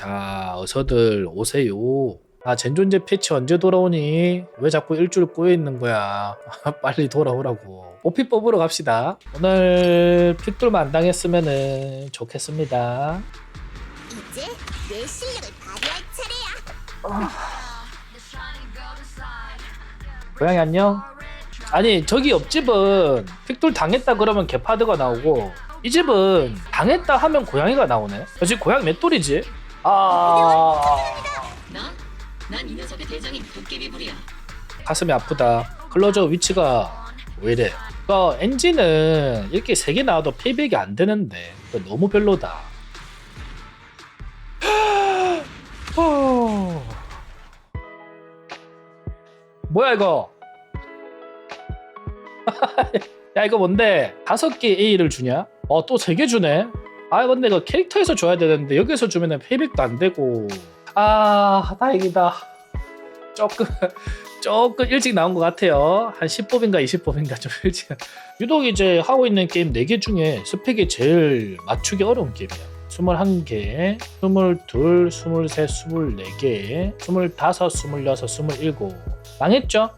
자, 어서들 오세요. 아, 젠존제 패치 언제 돌아오니? 왜 자꾸 일주일 꼬여 있는 거야? 빨리 돌아오라고. 오피 뽑으러 갑시다. 오늘 픽돌만 안 당했으면 좋겠습니다. 이제 내 실력을 발휘할 차례야. 고양이 안녕? 아니, 저기 옆집은 픽돌 당했다 그러면 개파드가 나오고, 이 집은 당했다 하면 고양이가 나오네? 저 지금 고양이 몇 돌이지? 아, 나? 난 이 녀석의 대장인 도깨비불이야. 가슴이 아프다. 클로저 위치가 왜 이래? 그 엔진은 이렇게 세 개 나와도 페이백이 안 되는데 그거 너무 별로다. 어. 뭐야 이거? 야 이거 뭔데? 다섯 개 A를 주냐? 어또 세 개 주네? 아 근데 이거 캐릭터에서 줘야 되는데 여기서 주면은 페이백도 안 되고 아 다행이다. 조금 조금 일찍 나온 것 같아요. 한 10법인가 20법인가 좀 일찍. 유독 이제 하고 있는 게임 4개 중에 스펙이 제일 맞추기 어려운 게임이야. 21개, 22, 23, 24개, 25, 26, 27. 망했죠?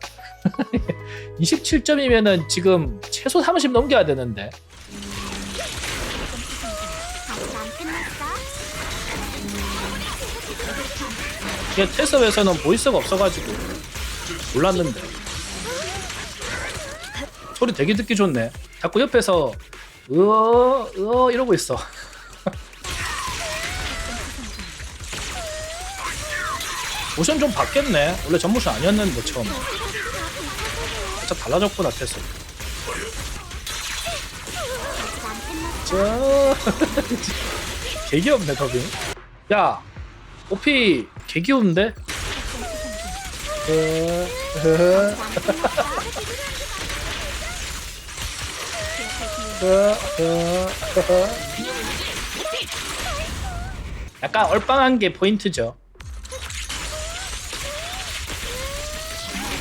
27점이면은 지금 최소 30 넘겨야 되는데. 이게 테스업에서는 보이스가 없어가지고 몰랐는데. 소리 되게 듣기 좋네. 자꾸 옆에서 으어 으어 이러고 있어. 모션 좀 바뀌었네. 원래 전 모션 아니었는데 처음에 살짝 달라졌구나 끝났어. 저 개귀엽네 더빙 야 오피 개 귀여운데 어, 어. 약간 얼빵한 게 포인트죠.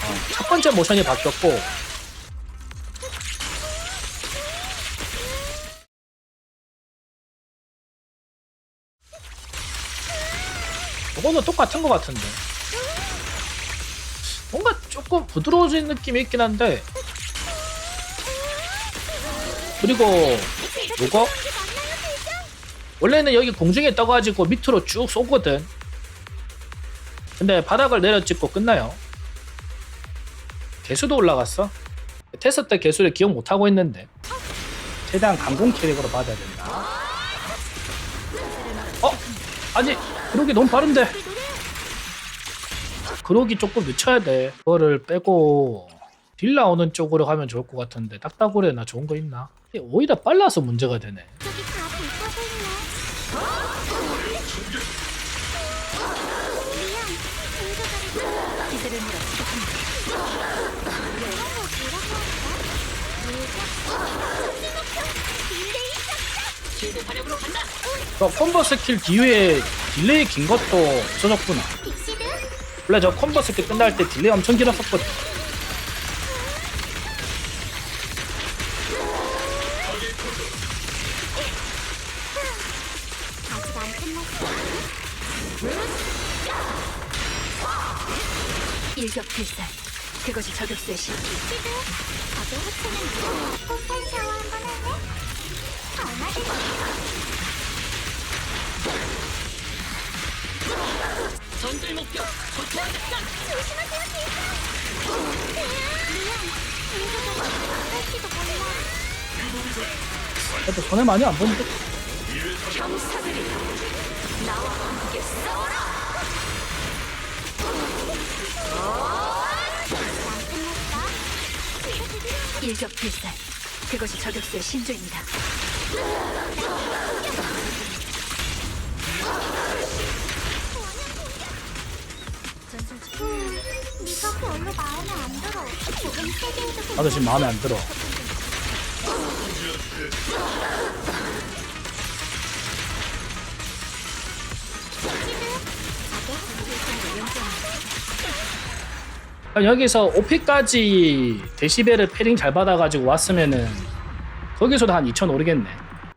어, 첫 번째 모션이 바뀌었고 이거는 똑같은 것 같은데. 뭔가 조금 부드러워진 느낌이 있긴 한데. 그리고 요거? 원래는 여기 공중에 떠가지고 밑으로 쭉 쏘거든. 근데 바닥을 내려 찍고 끝나요. 개수도 올라갔어. 테스트 때 개수를 기억 못하고 있는데. 최대한 강공 캐릭으로 받아야 된다. 어? 아니 그러기 너무 빠른데. 그러기 조금 늦춰야 돼. 그거를 빼고 딜 나오는 쪽으로 가면 좋을 것 같은데 딱따구레나 좋은 거 있나? 오히려 빨라서 문제가 되네 저 콤보 스킬 기회에 딜레이 긴 것도 없어졌구나 원래 저 콤보 스킬 끝날 때 딜레이 엄청 길었었거든 끝났어. 일격 필살. 그것이 저격수의 신. 폭탄 샤워 한번. 전술 목표. 조심하세요, 제발. 미안. 인조가를 할지도 몰라. 그래도 손해 많이 안 보는데 경사들이 나와 함께 싸워라. 안 끝났어. 일격 필살. 그것이 저격수의 신조입니다. 음, 별로 마음에 안 들어. 조금 그럼 여기서 5피까지 데시벨을 패링 잘 받아가지고 왔으면은 거기서도 한 2천 오르겠네.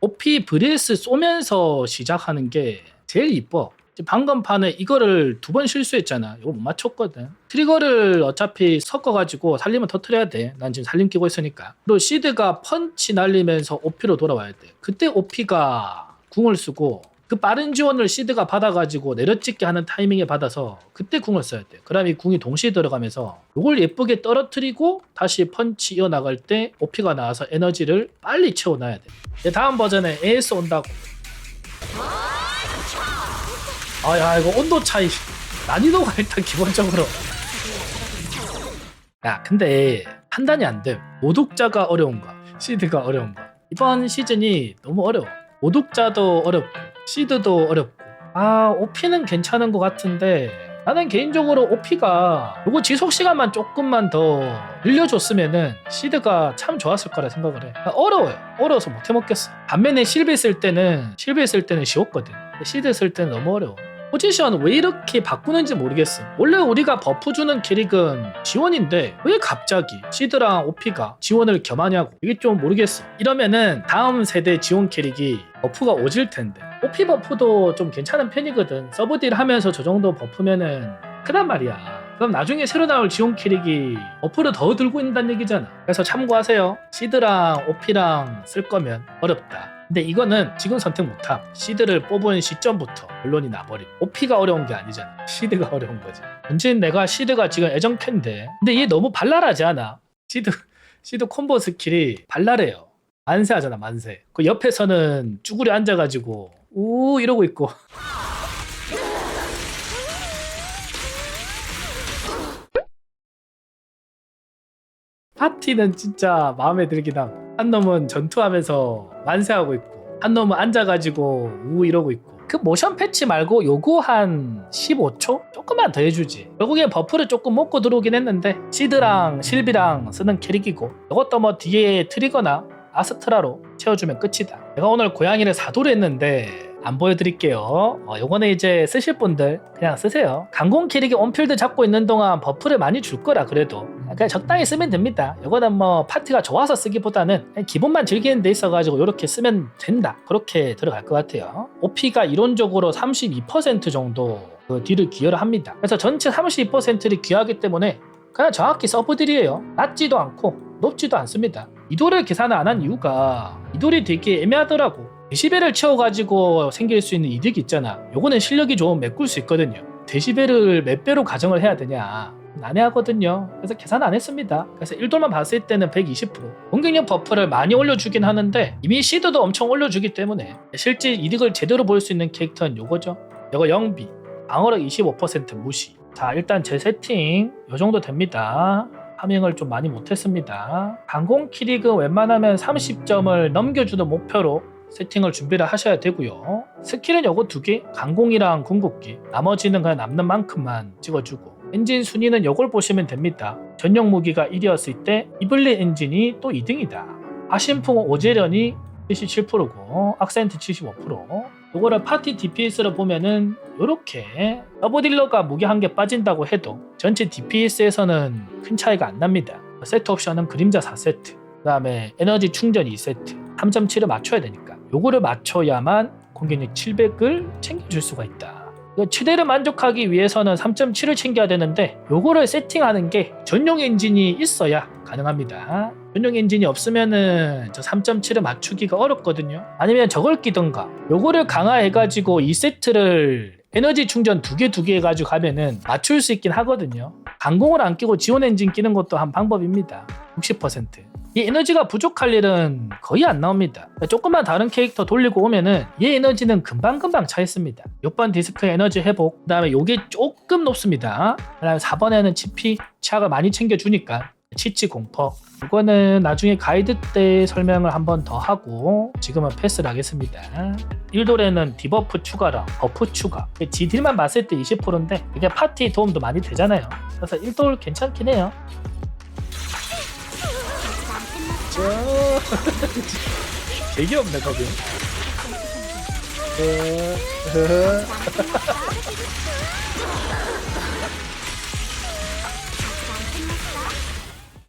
5피 브레스 쏘면서 시작하는 게 제일 이뻐. 방금 판에 이거를 두 번 실수했잖아. 이거 못 맞췄거든. 트리거를 어차피 섞어가지고 살리면 터트려야 돼. 난 지금 살림 끼고 있으니까. 그리고 시드가 펀치 날리면서 OP로 돌아와야 돼. 그때 OP가 궁을 쓰고 그 빠른 지원을 시드가 받아가지고 내려찍게 하는 타이밍에 받아서 그때 궁을 써야 돼. 그럼 이 궁이 동시에 들어가면서 이걸 예쁘게 떨어뜨리고 다시 펀치 이어나갈 때 OP가 나와서 에너지를 빨리 채워놔야 돼. 이제 다음 버전에 AS 온다고. 아야 이거 온도 차이 난이도가 일단 기본적으로 야 근데 판단이 안돼 모독자가 어려운가 시드가 어려운가 이번 시즌이 너무 어려워 모독자도 어렵고 시드도 어렵고. 아 오피는 괜찮은 것 같은데 나는 개인적으로 오피가 요거 지속 시간만 조금만 더 늘려줬으면은 시드가 참 좋았을 거라 생각을 해. 어려워요. 어려워서 못 해먹겠어. 반면에 실비 쓸 때는 실비 쓸 때는 쉬웠거든. 시드 쓸 때는 너무 어려워. 포지션 왜 이렇게 바꾸는지 모르겠어. 원래 우리가 버프 주는 캐릭은 지원인데 왜 갑자기 시드랑 오피가 지원을 겸하냐고. 이게 좀 모르겠어. 이러면은 다음 세대 지원 캐릭이 버프가 오질 텐데 오피 버프도 좀 괜찮은 편이거든. 서브딜 하면서 저 정도 버프면은 크단 말이야. 그럼 나중에 새로 나올 지원 캐릭이 버프를 더 들고 있다는 얘기잖아. 그래서 참고하세요. 시드랑 오피랑 쓸 거면 어렵다. 근데 이거는 지금 선택 못함. 시드를 뽑은 시점부터 결론이 나버림. 오피가 어려운 게 아니잖아. 시드가 어려운 거지. 문제는 내가 시드가 지금 애정캔데 근데 얘 너무 발랄하지 않아? 시드 시드 콤보 스킬이 발랄해요. 만세하잖아 만세. 그 옆에서는 쭈구리 앉아가지고 우 이러고 있고 파티는 진짜 마음에 들긴 함. 한 놈은 전투하면서 만세하고 있고 한 놈은 앉아가지고 우 이러고 있고 그 모션 패치 말고 요거 한 15초? 조금만 더 해주지 결국엔 버프를 조금 먹고 들어오긴 했는데 시드랑 실비랑 쓰는 캐릭이고 이것도 뭐 뒤에 트리거나 아스트라로 채워주면 끝이다 내가 오늘 고양이를 사도를 했는데 안 보여드릴게요. 어, 요거는 이제 쓰실 분들 그냥 쓰세요. 강공 캐릭이 온필드 잡고 있는 동안 버프를 많이 줄 거라 그래도 그냥 적당히 쓰면 됩니다. 요거는 뭐 파티가 좋아서 쓰기보다는 기본만 즐기는 데 있어가지고 이렇게 쓰면 된다. 그렇게 들어갈 것 같아요. OP가 이론적으로 32% 정도 그 딜을 기여를 합니다. 그래서 전체 32%를 기여하기 때문에 그냥 정확히 서브딜이에요. 낮지도 않고 높지도 않습니다. 이돌을 계산을 안 한 이유가 이돌이 되게 애매하더라고. 데시벨을 채워가지고 생길 수 있는 이득이 있잖아. 요거는 실력이 좋으면 메꿀 수 있거든요. 데시벨을 몇 배로 가정을 해야 되냐. 난해하거든요. 그래서 계산 안 했습니다. 그래서 1돌만 봤을 때는 120%. 공격력 버프를 많이 올려주긴 하는데 이미 시드도 엄청 올려주기 때문에 실제 이득을 제대로 볼 수 있는 캐릭터는 요거죠. 요거 영비. 방어력 25% 무시. 자 일단 제 세팅 요 정도 됩니다. 파밍을 좀 많이 못했습니다. 강공 키릭은 웬만하면 30점을 넘겨주는 목표로 세팅을 준비를 하셔야 되고요. 스킬은 요거 두 개, 강공이랑 궁극기. 나머지는 그냥 남는 만큼만 찍어주고. 엔진 순위는 요걸 보시면 됩니다. 전용 무기가 1위였을 때 이블리 엔진이 또 2등이다. 아신풍 오제련이 77%고 악센트 75%. 요거를 파티 DPS로 보면은 요렇게 더블딜러가 무기 한 개 빠진다고 해도 전체 DPS에서는 큰 차이가 안 납니다. 세트 옵션은 그림자 4세트, 그 다음에 에너지 충전 2세트, 3.7을 맞춰야 되니까 요거를 맞춰야만 공격력 700을 챙겨줄 수가 있다. 이거 최대를 만족하기 위해서는 3.7을 챙겨야 되는데 요거를 세팅하는 게 전용 엔진이 있어야 가능합니다. 전용 엔진이 없으면은 저 3.7을 맞추기가 어렵거든요. 아니면 저걸 끼던가 요거를 강화해가지고 2세트를 에너지 충전 두 개 두개 해가지고 가면은 맞출 수 있긴 하거든요. 강공을 안 끼고 지원 엔진 끼는 것도 한 방법입니다. 60%. 이 에너지가 부족할 일은 거의 안 나옵니다. 조금만 다른 캐릭터 돌리고 오면은 얘 에너지는 금방금방 차 있습니다. 6번 디스크 에너지 회복, 그 다음에 요게 조금 높습니다. 그 다음에 4번에는 치피, 치약을 많이 챙겨주니까 치치 공퍼. 이거는 나중에 가이드 때 설명을 한 번 더 하고 지금은 패스를 하겠습니다. 1돌에는 디버프 추가랑 버프 추가. 지딜만 봤을 때 20%인데 이게 파티 도움도 많이 되잖아요. 그래서 1돌 괜찮긴 해요. 되게 없네 거기.